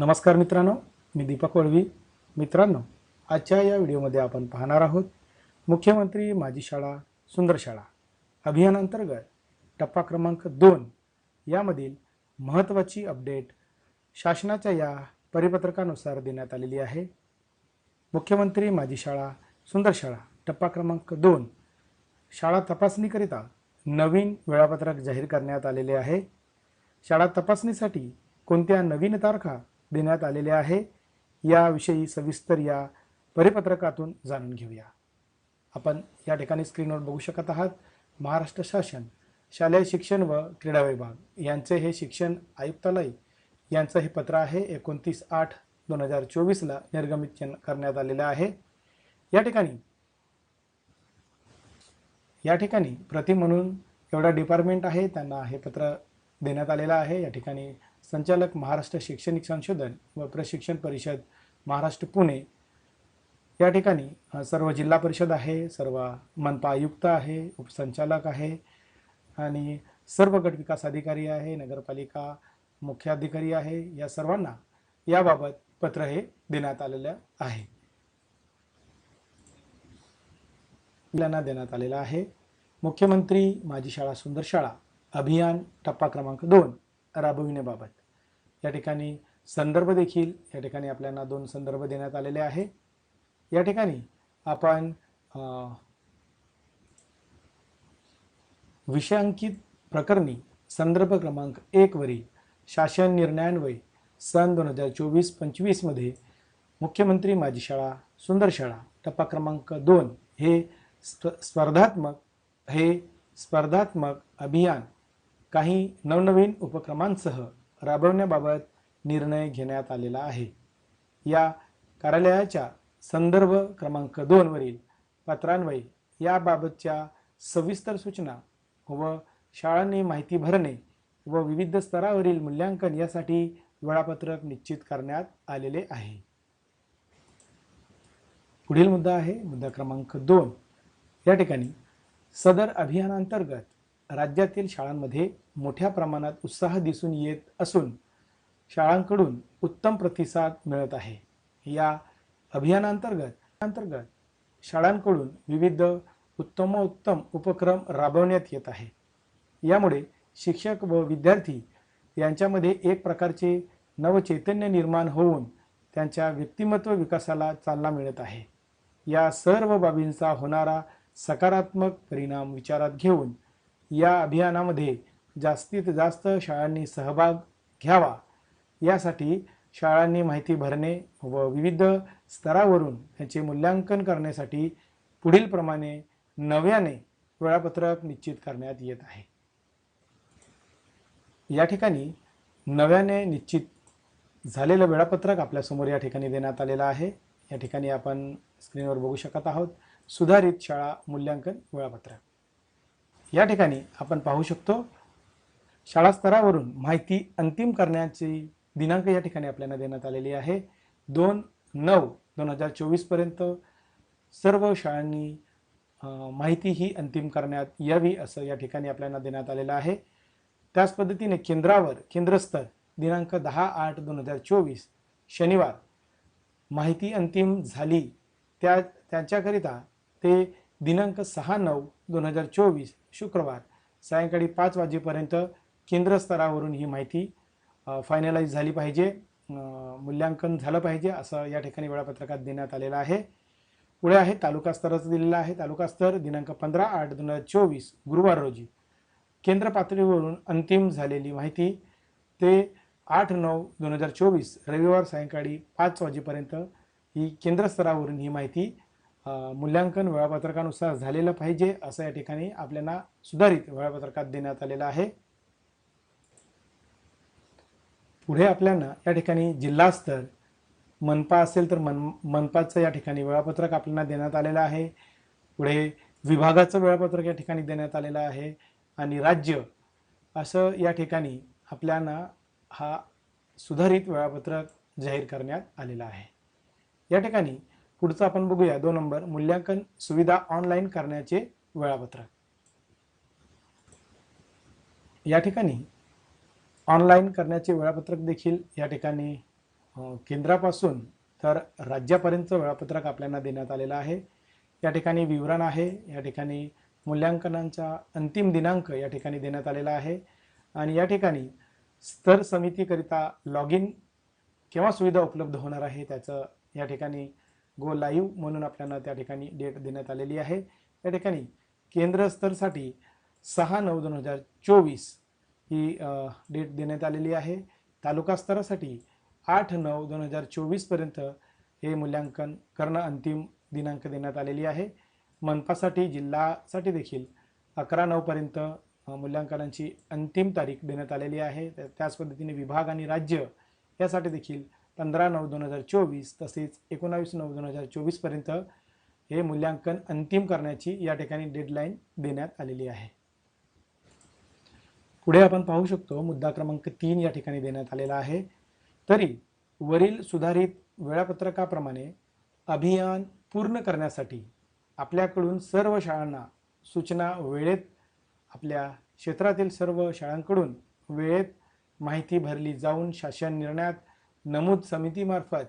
नमस्कार मित्रांनो मी दीपक वळवी. मित्रांनो आजच्या या व्हिडिओमध्ये आपण पाहणार आहोत मुख्यमंत्री माझी शाळा सुंदर शाळा अभियानांतर्गत टप्पा क्रमांक दोन यामधील महत्त्वाची अपडेट शासनाच्या या परिपत्रकानुसार देण्यात आलेली आहे. मुख्यमंत्री माझी शाळा सुंदर शाळा टप्पा क्रमांक दोन शाळा तपासणीकरिता नवीन वेळापत्रक जाहीर करण्यात आलेले आहे. शाळा तपासणीसाठी कोणत्या नवीन तारखा देण्यात आलेले आहे. याविषयी सविस्तर या परिपत्रकातून जाणून घेऊया. आपण या ठिकाणी स्क्रीनवर बघू शकत आहात महाराष्ट्र शासन शालेय शिक्षण व क्रीडा विभाग यांचे हे शिक्षण आयुक्तालय यांचं हे पत्र आहे. एकोणतीस आठ दोन हजार चोवीसला निर्गमित करण्यात आलेलं आहे. या ठिकाणी या ठिकाणी प्रति म्हणून एवढा डिपार्टमेंट आहे. त्यांना हे पत्र देण्यात आलेलं आहे. या ठिकाणी संचालक महाराष्ट्र शैक्षणिक संशोधन व प्रशिक्षण परिषद महाराष्ट्र पुणे. या ठिकाणी सर्व जिल्हा परिषद आहे सर्व मनपा आयुक्त आहे उपसंचालक आहे आणि सर्व गट विकास अधिकारी आहे नगरपालिका मुख्याधिकारी आहे या सर्वांना याबाबत पत्र हे देण्यात आलेलं आहे. मुलांना देण्यात आलेला आहे. मुख्यमंत्री माझी शाळा सुंदर शाळा अभियान टप्पा क्रमांक दोन राबविण्याबाबत. या ठिकाणी संदर्भ देखील या ठिकाणी आपल्याला दोन संदर्भ देण्यात आलेले आहे. या ठिकाणी आपण विषयांकित प्रकरणी संदर्भ क्रमांक एकवरील शासन निर्णयान्वय सन दोन हजार चोवीस पंचवीसमध्ये मुख्यमंत्री माझी शाळा सुंदर शाळा टप्पा क्रमांक दोन हे स्प स्पर्धात्मक हे स्पर्धात्मक अभियान काही नवनवीन उपक्रमांसह राबवण्याबाबत निर्णय घेण्यात आलेला आहे. या कार्यालयाच्या संदर्भ क्रमांक दोनवरील पत्रान्वये याबाबतच्या सविस्तर सूचना व शाळांनी माहिती भरणे व विविध स्तरावरील मूल्यांकन यासाठी वेळापत्रक निश्चित करण्यात आलेले आहे. पुढील मुद्दा आहे मुद्दा क्रमांक दोन. या ठिकाणी सदर अभियानांतर्गत राज्यातील शाळांमध्ये मोठ्या प्रमाणात उत्साह दिसून येत असून शाळांकडून उत्तम प्रतिसाद मिळत आहे. या अभियानांतर्गत अंतर्गत शाळांकडून विविध उत्तमोत्तम उपक्रम राबवण्यात येत आहे. यामुळे शिक्षक व विद्यार्थी यांच्यामध्ये एक प्रकारचे नवचैतन्य निर्माण होऊन त्यांच्या व्यक्तिमत्व विकासाला चालना मिळत आहे. या सर्व बाबींचा होणारा सकारात्मक परिणाम विचारात घेऊन या अभियानामध्ये जास्तीत जास्त शाळांनी सहभाग घ्यावा. यासाठी शाळांनी माहिती भरणे व विविध स्तरावरून याचे मूल्यांकन करण्यासाठी पुढीलप्रमाणे नव्याने वेळापत्रक निश्चित करण्यात येत आहे. या ठिकाणी नव्याने निश्चित झालेलं वेळापत्रक आपल्यासमोर या ठिकाणी देण्यात आलेलं आहे. या ठिकाणी आपण स्क्रीनवर बघू शकत आहोत. सुधारित शाळा मूल्यांकन वेळापत्रक. या ठिकाणी आपण पाहू शकतो शाळा स्तरावरून माहिती अंतिम करण्याची दिनांक या ठिकाणी आपल्याला देण्यात आलेली आहे. दोन नऊ दोन हजार चोवीसपर्यंत सर्व शाळांनी माहिती ही अंतिम करण्यात यावी असं या ठिकाणी आपल्याला देण्यात आलेलं आहे. त्याच पद्धतीने केंद्रावर केंद्रस्तर दिनांक दहा आठ दोन हजार चोवीस शनिवार माहिती अंतिम झाली त्या त्यांच्याकरिता ते दिनांक सहा नऊ दोन हजार चोवीस शुक्रवार सायंकाळी पाच वाजेपर्यंत केंद्र स्तरावरून ही माहिती फायनलाइज झाली पाहिजे मूल्यांकन झालं पाहिजे असं या ठिकाणी वेळापत्रकात देण्यात आलेलं आहे. पुढे आहे तालुका स्तराचं दिलेलं आहे. तालुका स्तर दिनांक पंधरा आठ दोन हजार चोवीस गुरुवार रोजी. केंद्र पातळीवरून अंतिम झालेली माहिती ते आठ नऊ दोन हजार चोवीस रविवार सायंकाळी पाच वाजेपर्यंत ही केंद्र स्तरावरून ही माहिती मूल्यांकन वेळापत्रकानुसार झालेलं पाहिजे असं या ठिकाणी आपल्याला सुधारित वेळापत्रकात देण्यात आलेलं आहे. पुढे आपल्याला या ठिकाणी जिल्हास्तर मनपा असेल तर मन मनपाचं या ठिकाणी वेळापत्रक आपल्याला देण्यात आलेलं आहे. पुढे विभागाचं वेळापत्रक या ठिकाणी देण्यात आलेलं आहे. आणि राज्य असं या ठिकाणी आपल्याला हा सुधारित वेळापत्रक जाहीर करण्यात आलेला आहे. या ठिकाणी पुढचं आपण बघूया. दोन नंबर. मूल्यांकन सुविधा ऑनलाईन करण्याचे वेळापत्रक. या ठिकाणी ऑनलाईन करण्याचे वेळापत्रक देखील या ठिकाणी केंद्रापासून तर राज्यापर्यंतचं वेळापत्रक आपल्याला देण्यात आलेलं आहे. या ठिकाणी विवरण आहे. या ठिकाणी मूल्यांकनांचा अंतिम दिनांक या ठिकाणी देण्यात आलेला आहे. आणि या ठिकाणी स्तर समितीकरिता लॉग इन केव्हा सुविधा उपलब्ध होणार आहे त्याचं या ठिकाणी गो लाईव्ह म्हणून आपल्याला त्या ठिकाणी डेट देण्यात आलेली आहे. त्या ठिकाणी केंद्रस्तरसाठी सहा नऊ दोन हजार चोवीस ही डेट देण्यात आलेली आहे. तालुका स्तरासाठी आठ नऊ दोन हजार चोवीसपर्यंत हे मूल्यांकन करणं अंतिम दिनांक देण्यात आलेली आहे. मनपासाठी जिल्हासाठी देखील अकरा नऊपर्यंत मूल्यांकनाची अंतिम तारीख देण्यात आलेली आहे. त्याच पद्धतीने विभाग आणि राज्य यासाठी देखील पंधरा नऊ दोन हजार चोवीस तसेच एकोणावीस नऊ दोन हजार चोवीसपर्यंत हे मूल्यांकन अंतिम करण्याची या ठिकाणी डेडलाईन देण्यात आलेली आहे. पुढे आपण पाहू शकतो मुद्दा क्रमांक तीन या ठिकाणी देण्यात आलेला आहे. तरी वरील सुधारित वेळापत्रकाप्रमाणे अभियान पूर्ण करण्यासाठी आपल्याकडून सर्व शाळांना सूचना वेळेत आपल्या क्षेत्रातील सर्व शाळांकडून वेळेत माहिती भरली जाऊन शासन निर्णयात नमूद समितीमार्फत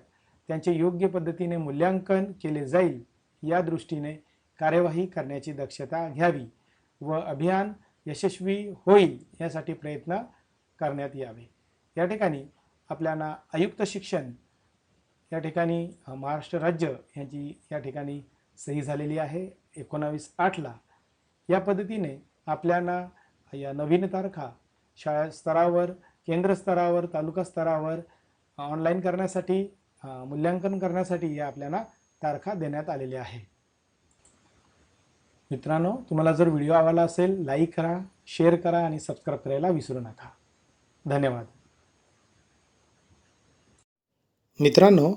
त्यांचे योग्य पद्धतीने मूल्यांकन केले जाईल या दृष्टीने कार्यवाही करण्याची दक्षता घ्यावी व अभियान यशस्वी होईल यासाठी प्रयत्न करण्यात यावे. या ठिकाणी आपल्याला आयुक्त शिक्षण या ठिकाणी महाराष्ट्र राज्य यांची या ठिकाणी सही झालेली आहे. एकोणावीस आठला या पद्धतीने आपल्याला या नवीन तारखा शाळा स्तरावर केंद्र स्तरावर तालुका स्तरावर ऑनलाईन करण्यासाठी मूल्यांकन करण्यासाठी या आपल्याला तारखा देण्यात आलेल्या आहे मित्रांनो तुम्हाला जर व्हिडिओ आवडला असेल लाईक करा शेअर करा आणि सबस्क्राईब करायला विसरू नका. धन्यवाद. मित्रांनो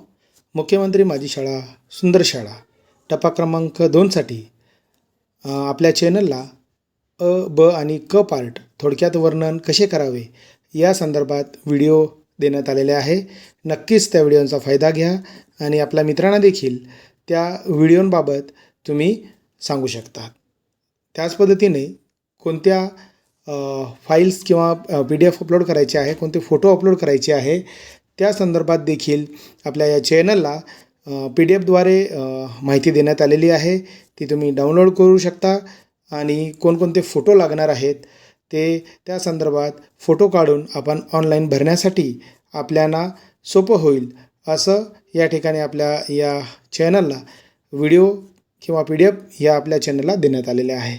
मुख्यमंत्री माझी शाळा सुंदर शाळा टपा क्रमांक दोनसाठी आपल्या चॅनलला अ ब आणि क पार्ट थोडक्यात वर्णन कसे करावे या संदर्भात व्हिडिओ देण्यात आलेले आहे. नक्कीच त्या व्हिडिओचा फायदा घ्या आणि आपल्या मित्रांना देखील त्या व्हिडिओंबाबत तुम्ही सांगू शकता. त्याच पद्धतीने कोणत्या फाईल्स किंवा पी डी एफ अपलोड करायचे आहे कोणते फोटो अपलोड करायचे आहे त्या संदर्भात देखील आपल्या या चॅनलला पी डी एफद्वारे माहिती देण्यात आलेली आहे. ती तुम्ही डाउनलोड करू शकता आणि कोणकोणते फोटो लागणार आहेत ते त्या संदर्भात फोटो काढून आपण ऑनलाईन भरण्यासाठी आपल्याला सोपं होईल असं या ठिकाणी आपल्या या चॅनलला व्हिडिओ किंवा पी डी एफ या आपल्या चॅनलला देण्यात आलेले आहे.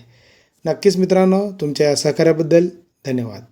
नक्कीच मित्रांनो तुमच्या या सहकार्याबद्दल धन्यवाद.